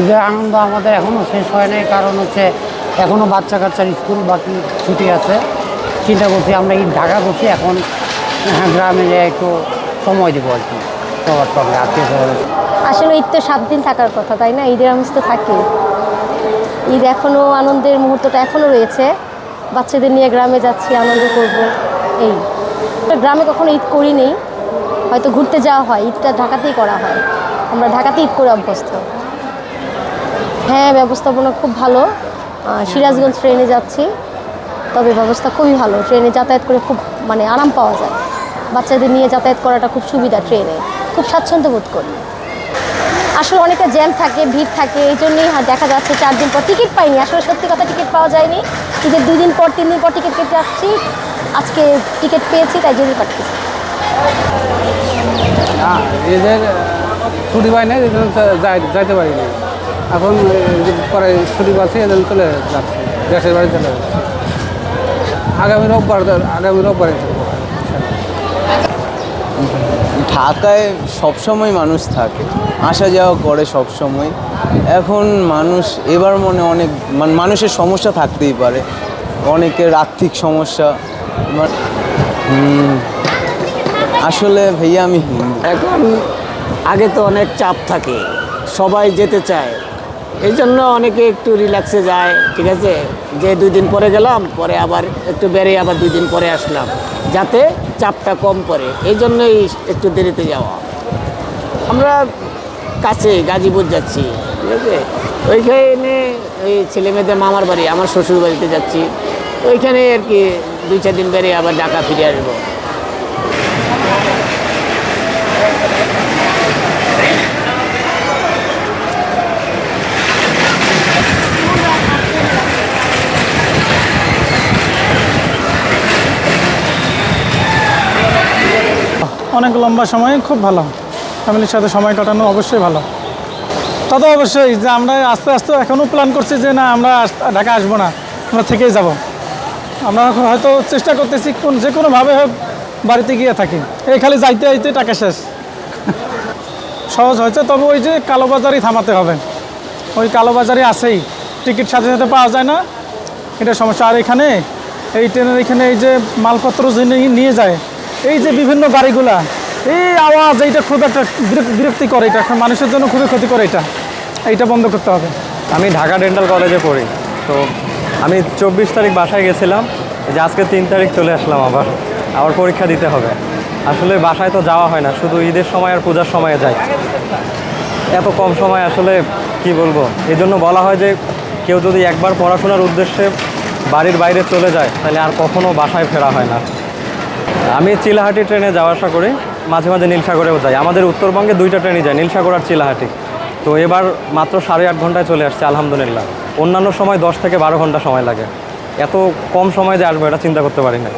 ঈদের আনন্দ আমাদের এখনও শেষ হয় নাই কারণ হচ্ছে এখনও বাচ্চা কাচ্চার স্কুল বাকি ছুটি আছে। চিন্তা করছি আমরা ঈদ ঢাকা করছি এখন হ্যাঁ, গ্রামে যেয়ে একটু সময় দেবো আর কি। সবার সঙ্গে আত্মীয় আসলে ঈদ তো সাত দিন থাকার কথা তাই না? ঈদের আমেজ তো থাকে ঈদ এখনও আনন্দের মুহূর্তটা এখনও রয়েছে। বাচ্চাদের নিয়ে গ্রামে যাচ্ছি আনন্দ করব এই। গ্রামে কখনো ঈদ করিনি হয়তো ঘুরতে যাওয়া হয় ঈদটা ঢাকাতেই করা হয়। আমরা ঢাকাতে ঈদ করে অভ্যস্ত। হ্যাঁ ব্যবস্থাপনা খুব ভালো। সিরাজগঞ্জ ট্রেনে যাচ্ছি। তবে ব্যবস্থা খুবই ভালো। ট্রেনে যাতায়াত করে খুব মানে আরাম পাওয়া যায়। বাচ্চাদের নিয়ে যাতায়াত করাটা খুব সুবিধা ট্রেনে। খুব স্বাচ্ছন্দ্য বোধ করি। আসলে অনেকটা জ্যাম থাকে, ভিড় থাকে, এই জন্যই দেখা যাচ্ছে চার দিন পর টিকিট পাইনি। আসলে সত্যি কথা টিকিট পাওয়া যায়নি। ঈদের দুই দিন পর, তিন দিন পর টিকিট কেটে আসছি। আজকে টিকিট পেয়েছি, তাই হ্যাঁ এদের ছুটি পাই না জন্য যাইতে পারি না এখন যে পরে ছুটি পাচ্ছি এদের চলে যাচ্ছি দেশের বাড়ি চলে যাচ্ছি। আগামী রোববার আগামী রোববার ঢাকায় সবসময় মানুষ থাকে আসা যাওয়া করে সবসময়। এখন মানুষ এবার মনে অনেক মানুষের সমস্যা থাকতেই পারে অনেকের আর্থিক সমস্যা আসলে ভাইয়া আমি হিন্দু। এখন আগে তো অনেক চাপ থাকে সবাই যেতে চায় এই জন্য অনেকে একটু রিল্যাক্সে যায়, ঠিক আছে? যে দুই দিন পরে গেলাম, পরে আবার একটু বেড়ে আবার দুই দিন পরে আসলাম, যাতে চাপটা কম পড়ে। এই জন্যই একটু দেরিতে যাওয়া। আমরা কাছে গাজীপুর যাচ্ছি, ঠিক আছে? ওইখানে ওই ছেলে মেয়েদের মামার বাড়ি, আমার শ্বশুর বাড়িতে যাচ্ছি। ওইখানে আর কি দুই, চার দিন বেড়ে আবার ঢাকা ফিরে আসব। অনেক লম্বা সময় খুব ভালো। ফ্যামিলির সাথে সময় কাটানো অবশ্যই ভালো। তা তো অবশ্যই যে আমরা আস্তে আস্তে এখনও প্ল্যান করছি যে না, আমরা ঢাকা আসব না, আমরা থেকেই যাব। আমরা হয়তো চেষ্টা করতেছি কোন, যে কোনোভাবে হোক বাড়িতে গিয়ে থাকি। এই খালি যাইতে যাইতে টাকা শেষ। সহজ হয়েছে, তবে ওই যে কালোবাজারই থামাতে হবে। ওই কালোবাজারই আছেই। টিকিট সাথে সাথে পাওয়া যায় না। এটা সমস্যা। আর এখানে এই ট্রেনের এখানে এই যে মালপত্র নিয়ে যায় এই যে বিভিন্ন গাড়িগুলা এই আওয়াজ, এইটা খুব একটা বিরক্তি করে এটা। এখন মানুষের জন্য খুবই ক্ষতি করে এটা। এইটা বন্ধ করতে হবে। আমি ঢাকা ডেন্টাল কলেজে পড়ি। তো আমি চব্বিশ তারিখ বাসায় গেছিলাম। যে আজকে তিন তারিখ চলে আসলাম আবার। আবার পরীক্ষা দিতে হবে। আসলে বাসায় তো যাওয়া হয় না, শুধু ঈদের সময় আর পূজার সময়ে যাই। এত কম সময় আসলে কি বলব? এই জন্য বলা হয় যে কেউ যদি একবার পড়াশোনার উদ্দেশ্যে বাড়ির বাইরে চলে যায়, তাহলে আর কখনও বাসায় ফেরা হয় না। আমি চিলাহাটি ট্রেনে যাওয়া আসা করি, মাঝে মাঝে নীলসাগরেও যাই। আমাদের উত্তরবঙ্গে দুইটা ট্রেনই যায়, নীলসাগর আর চিলাহাটি। তো এবার মাত্র সাড়ে আট ঘন্টায় চলে আসছে, আলহামদুলিল্লাহ। অন্যান্য সময় দশ থেকে বারো ঘণ্টা সময় লাগে। এত কম সময় যে আসব, এটা চিন্তা করতে পারি না